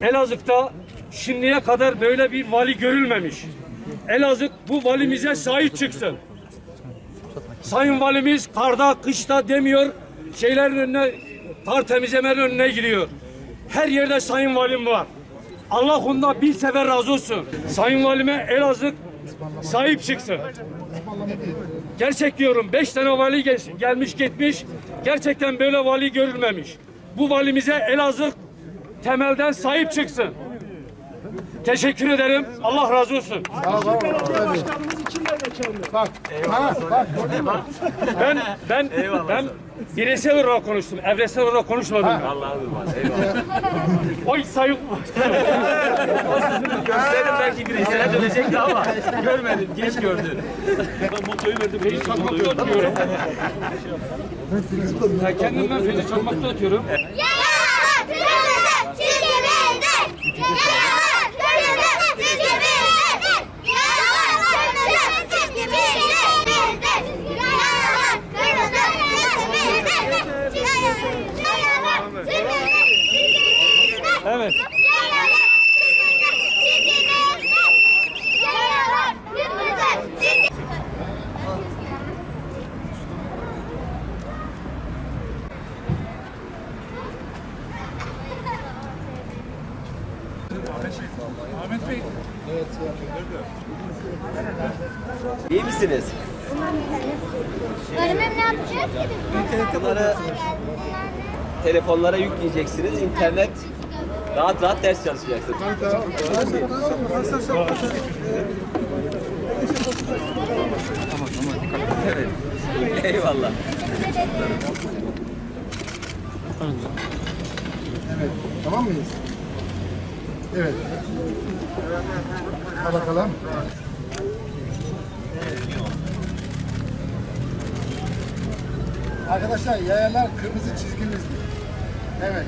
Elazığ'da şimdiye kadar böyle bir vali görülmemiş. Elazığ bu valimize sahip çıksın. Sayın valimiz karda, kışta demiyor, şeylerin önüne, kar temizlemenin önüne giriyor. Her yerde sayın valim var. Allah ondan bir sefer razı olsun. Sayın valime Elazığ sahip çıksın. Gerçek diyorum beş tane vali gelmiş gitmiş. Gerçekten böyle vali görülmemiş. Bu valimize Elazığ temelden sahip çıksın. Teşekkür ederim. Allah razı olsun. Bak, ha? Ben ben ben bireysel olarak konuştum. Evresel olarak konuşmadım. Oy sayın Görseydim belki bireysele dönecekti ama görmedim, geç gördü. Ben motoyu verdim. Feci çakmakta atıyorum. Ya kendimden feci çakmakta atıyorum. Yayalar kırmızı çizgimizdir. Yayalar kırmızı çizgimizdir. Yayalar kırmızı çizgimizdir. Yayalar kırmızı çizgimizdir. Yayalar kırmızı çizgimizdir. Evet. Yayalar kırmızı çizgimizdir. Yayalar kırmızı çizgimizdir. İyi misiniz? Öğretmenim ne yapacağız ki telefonlara yükleyeceksiniz. İnternet rahat rahat ders çalışacaksınız. Evet. Eyvallah. Tamam mıyız? Evet. Al bakalım. Arkadaşlar yayalar kırmızı çizgimizdir. Evet.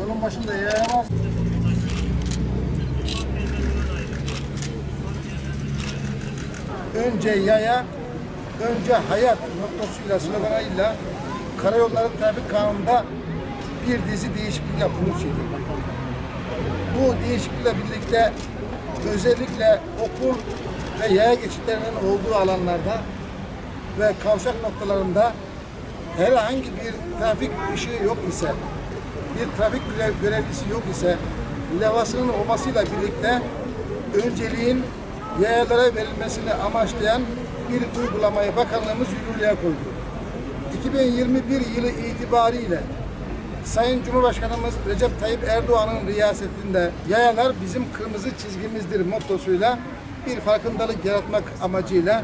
Yolun başında yaya var. Önce yaya, önce hayat noktosuyla sloganıyla Karayolları Trafik Kanunu'nda bir dizi değişiklik yapılmış idi. Bu değişiklikle birlikte özellikle okul ve yaya geçitlerinin olduğu alanlarda ve kavşak noktalarında herhangi bir trafik ışığı yok ise, bir trafik görev- görevlisi yok ise levhasının olmasıyla birlikte önceliğin yayalara verilmesini amaçlayan bir uygulamayı bakanlığımız yürürlüğe koydu. 2021 yılı itibariyle Sayın Cumhurbaşkanımız Recep Tayyip Erdoğan'ın riyasetinde yayalar bizim kırmızı çizgimizdir mottosuyla bir farkındalık yaratmak amacıyla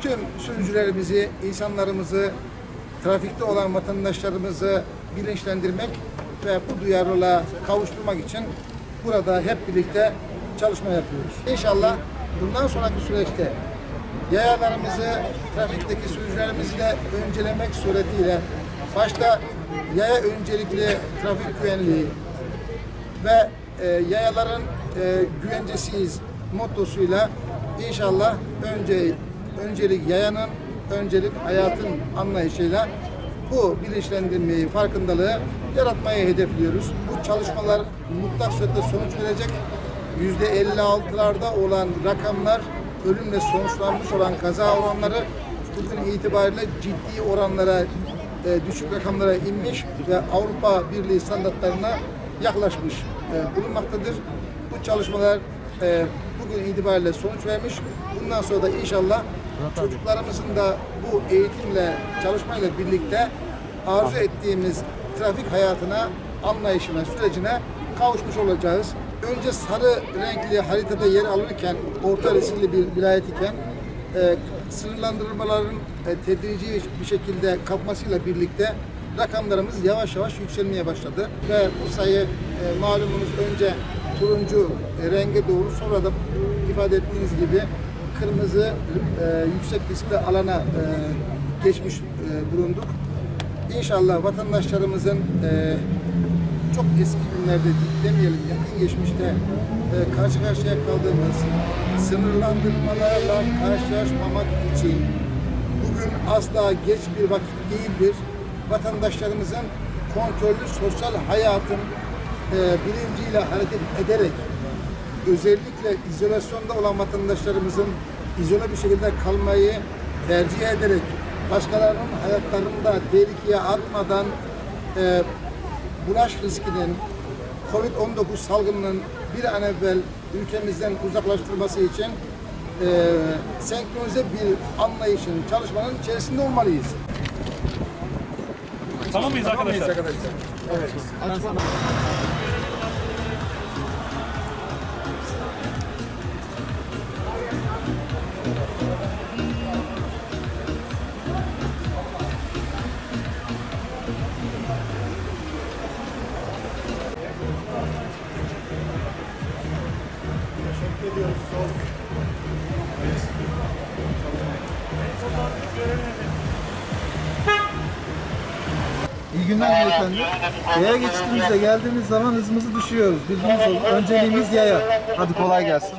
tüm sürücülerimizi, insanlarımızı, trafikte olan vatandaşlarımızı bilinçlendirmek ve bu duyarlılığa kavuşturmak için burada hep birlikte çalışma yapıyoruz. İnşallah bundan sonraki süreçte yayalarımızı, trafikteki sürücülerimizi de öncelemek suretiyle başta yaya öncelikli trafik güvenliği ve e, yayaların e, güvencesiyiz mottosuyla inşallah önce öncelik yayanın, öncelik hayatın anlayışıyla bu bilinçlendirmeyi, farkındalığı yaratmayı hedefliyoruz. Bu çalışmalar mutlak surette sonuç verecek. Yüzde 56'larda olan rakamlar ölümle sonuçlanmış olan kaza oranları bugün itibariyle ciddi oranlara, e, düşük rakamlara inmiş ve Avrupa Birliği standartlarına yaklaşmış e, bulunmaktadır. Bu çalışmalar e, bugün itibariyle sonuç vermiş. Bundan sonra da inşallah çocuklarımızın da bu eğitimle, çalışmayla birlikte arzu ettiğimiz trafik hayatına, anlayışına, sürecine kavuşmuş olacağız. Önce sarı renkli haritada yer alırken, orta riskli bir vilayet iken e, sınırlandırmaların e, tedrici bir şekilde kalkmasıyla birlikte rakamlarımız yavaş yavaş yükselmeye başladı. Ve bu sayı e, malumunuz önce turuncu e, renge doğru sonra da ifade ettiğiniz gibi kırmızı e, yüksek riskli alana e, geçmiş e, bulunduk. İnşallah vatandaşlarımızın e, çok eski günlerde demeyelim yakın geçmişte e, karşı karşıya kaldığımız sınırlandırmalarla karşılaşmamak için bugün asla geç bir vakit değildir. Vatandaşlarımızın kontrollü sosyal hayatın e, bilinciyle hareket ederek özellikle izolasyonda olan vatandaşlarımızın izole bir şekilde kalmayı tercih ederek başkalarının hayatlarını da tehlikeye atmadan e, bulaş riskinin Covid-19 salgınının bir an evvel ülkemizden uzaklaştırılması için e, senkronize bir anlayışın, çalışmanın içerisinde olmalıyız. Tamam mıyız arkadaşlar? arkadaşlar? Evet. İyi günler beyefendi. Yaya geçtiğimizde geldiğimiz zaman hızımızı düşürüyoruz. Bilginiz olsun. Önceliğimiz yaya. Hadi kolay gelsin.